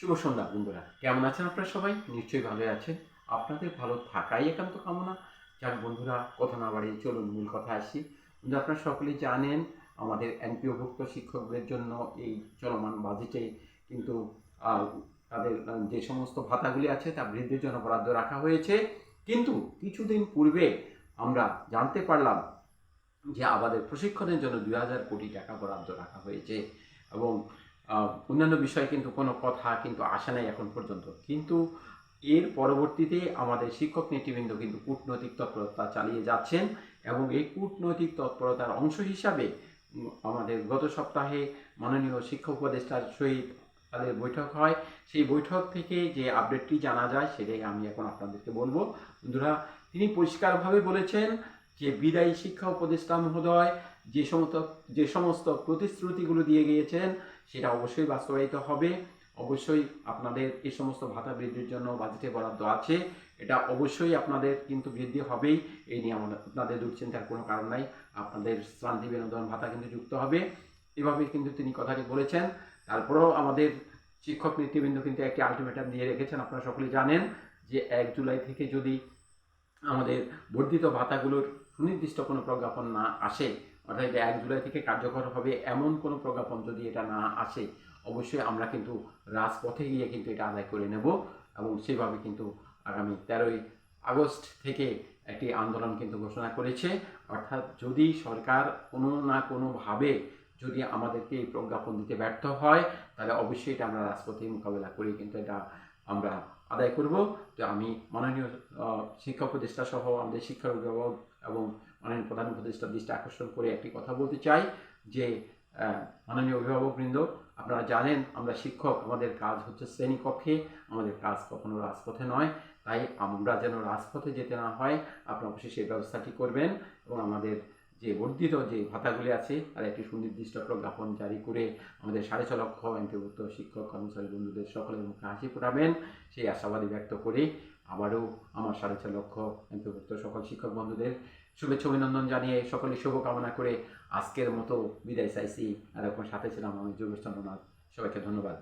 শুভ সন্ধ্যা, বন্ধুরা। কেমন আছেন আপনারা সবাই? নিশ্চয়ই ভালো আছেন। আপনাদের ভালো থাকাই একান্ত কামনা। যাক বন্ধুরা, কথা না বাড়িয়ে চলুন, মূল কথা আসি। বন্ধুরা, আপনারা সকলেই জানেন, আমাদের এনপিওভুক্ত শিক্ষকদের জন্য এই চলমান বাজেটে কিন্তু তাদের যে সমস্ত ভাতাগুলি আছে, তা বৃদ্ধির জন্য বরাদ্দ রাখা হয়েছে। কিন্তু কিছুদিন পূর্বে আমরা জানতে পারলাম যে আমাদের প্রশিক্ষণের জন্য দুই হাজার কোটি টাকা বরাদ্দ রাখা হয়েছে এবং অন্যান্য বিষয়ে কিন্তু কোনো কথা কিন্তু আসে নাই এখন পর্যন্ত। কিন্তু এর পরবর্তীতে আমাদের শিক্ষক নেতৃবৃন্দ কিন্তু কূটনৈতিক তৎপরতা চালিয়ে যাচ্ছেন এবং এই কূটনৈতিক তৎপরতার অংশ হিসাবে আমাদের গত সপ্তাহে মাননীয় শিক্ষক উপদেষ্টার সহিত তাদের বৈঠক হয়। সেই বৈঠক থেকে যে আপডেটটি জানা যায় সেটাই আমি এখন আপনাদেরকে বলব। বন্ধুরা, তিনি পরিষ্কারভাবে বলেছেন যে বিদায়ী শিক্ষা উপদেষ্টা মহোদয় যে সমস্ত যে সমস্ত প্রতিশ্রুতিগুলো দিয়ে গিয়েছেন, সেটা অবশ্যই বাস্তবায়িত হবে। অবশ্যই আপনাদের এই সমস্ত ভাতা বৃদ্ধির জন্য বাজেটে বরাদ্দ আছে। এটা অবশ্যই আপনাদের কিন্তু বৃদ্ধি হবেই। এই নিয়ে আমাদের আপনাদের দুশ্চিন্তার কোনো কারণ নাই। আপনাদের শ্রান্তি বিনোদন ভাতা কিন্তু যুক্ত হবে। এভাবে কিন্তু তিনি কথাটি বলেছেন। তারপরেও আমাদের শিক্ষক নেতৃবৃন্দ কিন্তু একটি আলটিমেটাম দিয়ে রেখেছেন। আপনারা সকলে জানেন যে এক জুলাই থেকে যদি আমাদের বর্ধিত ভাতাগুলোর সুনির্দিষ্ট কোনো প্রজ্ঞাপন না আসে অর্থাৎ এক জুলাই থেকে কার্যকর হবে এমন কোনো প্রজ্ঞাপন যদি এটা না আসে, অবশ্যই আমরা কিন্তু রাজপথে গিয়ে কিন্তু এটা আদায় করে নেব এবং সেভাবে কিন্তু আগামী তেরোই আগস্ট থেকে একটি আন্দোলন কিন্তু ঘোষণা করেছে। অর্থাৎ যদি সরকার কোনো না কোনোভাবে যদি আমাদেরকে এই প্রজ্ঞাপন দিতে ব্যর্থ হয়, তাহলে অবশ্যই এটা আমরা রাজপথে মোকাবেলা করে কিন্তু এটা আমরা আদায় করব। তো আমি মাননীয় শিক্ষা উপদেষ্টা সহ আমাদের শিক্ষা অভিভাবক এবং মাননীয় প্রধান উপদেষ্টার দৃষ্টি আকর্ষণ করে একটি কথা বলতে চাই যে মাননীয় অভিভাবকবৃন্দ, আপনারা জানেন আমরা শিক্ষক, আমাদের কাজ হচ্ছে শ্রেণীকক্ষে, আমাদের কাজ কখনো রাজপথে নয়। তাই আমরা যেন রাজপথে যেতে না হয়, আপনারা অবশ্যই সেই ব্যবস্থাটি করবেন এবং আমাদের যে বর্ধিত যে ভাতাগুলি আছে তার একটি সুনির্দিষ্ট প্রজ্ঞাপন জারি করে আমাদের সাড়ে ছ লক্ষ এমপিভুক্ত শিক্ষক, কর্মচারী, বন্ধুদের সকলের মুখে হাসি ফোটাবেন সেই আশাবাদী ব্যক্ত করে আবারও আমার সাড়ে ছ লক্ষ এমপিভুক্ত সকল শিক্ষক বন্ধুদের শুভেচ্ছা অভিনন্দন জানিয়ে সকলে শুভকামনা করে আজকের মতো বিদায় চাইছি। এরকম সাথে ছিলাম আমি যোগেশ চন্দ্রনাথ। সবাইকে ধন্যবাদ।